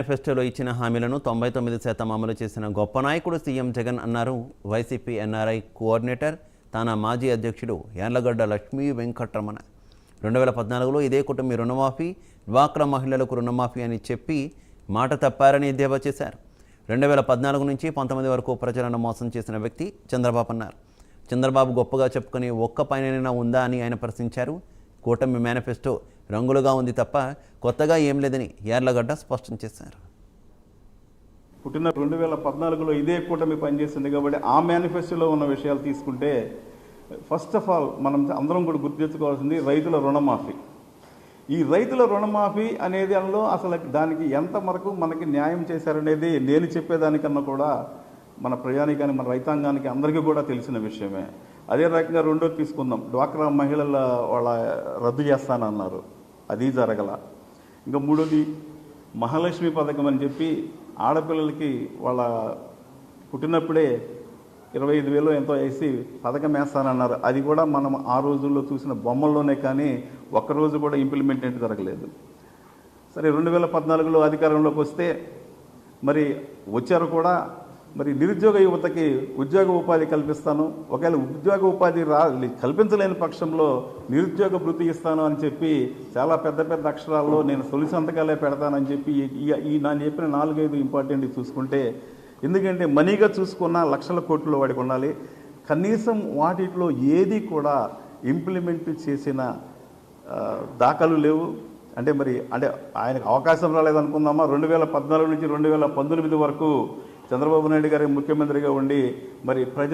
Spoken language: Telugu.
మేనిఫెస్టోలో ఇచ్చిన హామీలను తొంభై తొమ్మిది శాతం అమలు చేసిన గొప్ప నాయకుడు సీఎం జగన్ అన్నారు. వైసీపీ ఎన్ఆర్ఐ కోఆర్డినేటర్ తన మాజీ అధ్యక్షుడు యార్లగడ్డ లక్ష్మీ వెంకట్రమణ. రెండు వేల పద్నాలుగులో ఇదే కుటుంబీ రుణమాఫీ డ్వాక్రా మహిళలకు రుణమాఫీ అని చెప్పి మాట తప్పారని ఎద్దేవా చేశారు. రెండు వేల పద్నాలుగు నుంచి పంతొమ్మిది వరకు ప్రజలను మోసం చేసిన వ్యక్తి చంద్రబాబు అన్నారు. చంద్రబాబు గొప్పగా చెప్పుకుని ఒక్క పైన ఉందా అని ఆయన ప్రశ్నించారు. కూటమి మేనిఫెస్టో రంగులుగా ఉంది తప్ప కొత్తగా ఏం లేదని యార్లగడ్డ స్పష్టం చేశారు. పుట్టిన రెండు వేల పద్నాలుగులో ఇదే కూటమి పనిచేసింది కాబట్టి ఆ మేనిఫెస్టోలో ఉన్న విషయాలు తీసుకుంటే ఫస్ట్ ఆఫ్ ఆల్ మనం అందరం కూడా గుర్తించుకోవాల్సింది రైతుల రుణమాఫీ. ఈ రైతుల రుణమాఫీ అనేది అందులో అసలు దానికి ఎంత వరకు మనకి న్యాయం చేశారనేది నేను చెప్పేదానికన్నా కూడా మన ప్రయాణికానికి మన రైతాంగానికి అందరికీ కూడా తెలిసిన విషయమే. అదే రకంగా రెండోది తీసుకుందాం. డ్వాక్రా మహిళల వాళ్ళ రద్దు చేస్తానన్నారు. అది జరగల. ఇంకా మూడోది మహాలక్ష్మి పథకం అని చెప్పి ఆడపిల్లలకి వాళ్ళ పుట్టినప్పుడే ఇరవై ఐదు వేలు ఎంతో వేసి పథకం వేస్తానన్నారు. అది కూడా మనం ఆ రోజుల్లో చూసిన బొమ్మల్లోనే కానీ ఒక్కరోజు కూడా ఇంప్లిమెంట్ ఏంటి జరగలేదు. సరే రెండు వేల పద్నాలుగులో అధికారంలోకి వస్తే మరి వచ్చారు కూడా మరి నిరుద్యోగ యువతకి ఉద్యోగ ఉపాధి కల్పిస్తాను. ఒకవేళ ఉద్యోగ ఉపాధి రా కల్పించలేని పక్షంలో నిరుద్యోగ వృత్తి ఇస్తాను అని చెప్పి చాలా పెద్ద పెద్ద అక్షరాల్లో నేను తొలి సంతకాలే పెడతానని చెప్పి ఈ- ఈ నేను చెప్పిన నాలుగైదు ఇంపార్టెంట్ చూసుకుంటే ఎందుకంటే మనీగా చూసుకున్న లక్షల కోట్లు వాడికి ఉండాలి. కనీసం వాటిలో ఏది కూడా ఇంప్లిమెంట్ చేసిన దాఖలు లేవు. అంటే మరి అంటే ఆయనకు అవకాశం రాలేదనుకుందామా? రెండు వేల పద్నాలుగు నుంచి రెండు వేల పంతొమ్మిది వరకు చంద్రబాబు నాయుడు గారి ముఖ్యమంత్రిగా ఉండి మరి ప్రజలు